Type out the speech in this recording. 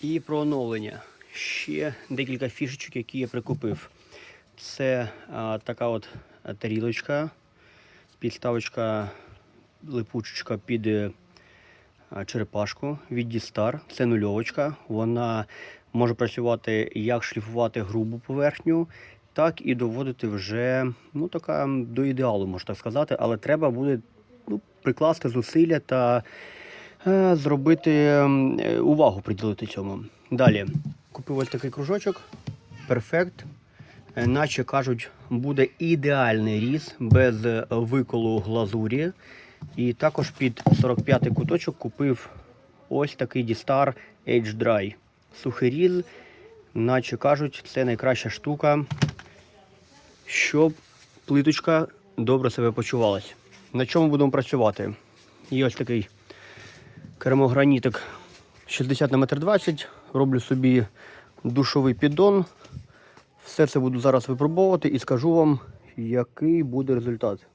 І про оновлення. Ще декілька фішечок, які я прикупив. Це а, така от тарілочка, підставочка, липучечка під е, а, черепашку від Дістар. Це нульовочка. Вона може працювати як шліфувати грубу поверхню, так і доводити вже ну, така, до ідеалу, можна так сказати, але треба буде ну, прикласти зусилля та е, зробити ем, е, увагу приділити цьому. Далі купив ось такий кружочок. Перфект. Е, Наче кажуть, буде ідеальний різ без е, виколу глазурі. І також під 45-й куточок купив ось такий Дістар Age Dry. Сухий різ, наче кажуть, це найкраща штука, щоб плиточка добре себе почувалась. На чому будемо працювати? Є ось такий керамогранітик 60 на метр 20. Роблю собі душовий піддон. Все це буду зараз випробовувати і скажу вам, який буде результат.